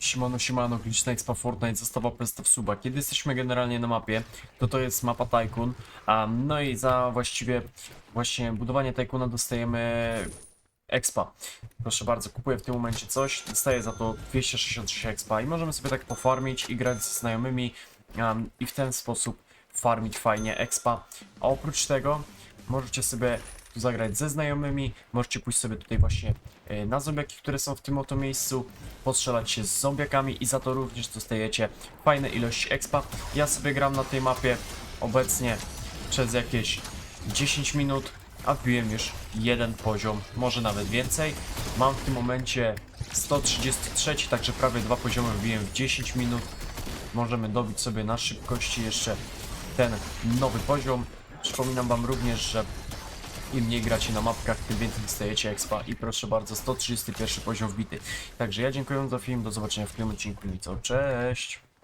Siemano, siemano, Glitchna Expa Fortnite została presta w suba. Kiedy jesteśmy generalnie na mapie, to to jest mapa Tycoon. Um, no i za właściwie właśnie budowanie Tycoona dostajemy expa. Proszę bardzo, kupuję w tym momencie coś, dostaję za to 266 expa i możemy sobie tak pofarmić i grać ze znajomymi um, i w ten sposób farmić fajnie expa. A oprócz tego możecie sobie tu zagrać ze znajomymi, możecie pójść sobie tutaj właśnie e, na zombiaki, które są w tym oto miejscu, postrzelać się z zombiakami i za to również dostajecie fajne ilości expa. Ja sobie gram na tej mapie obecnie przez jakieś 10 minut, a wbiłem już jeden poziom, może nawet więcej. Mam w tym momencie 133, także prawie dwa poziomy wbiłem w 10 minut. Możemy dobić sobie na szybkości jeszcze ten nowy poziom. Przypominam wam również, że im mniej gracie na mapkach, tym więcej dostajecie expa i proszę bardzo, 131 poziom wbity. Także ja dziękuję za film, do zobaczenia w kolejnym odcinku i co, cześć!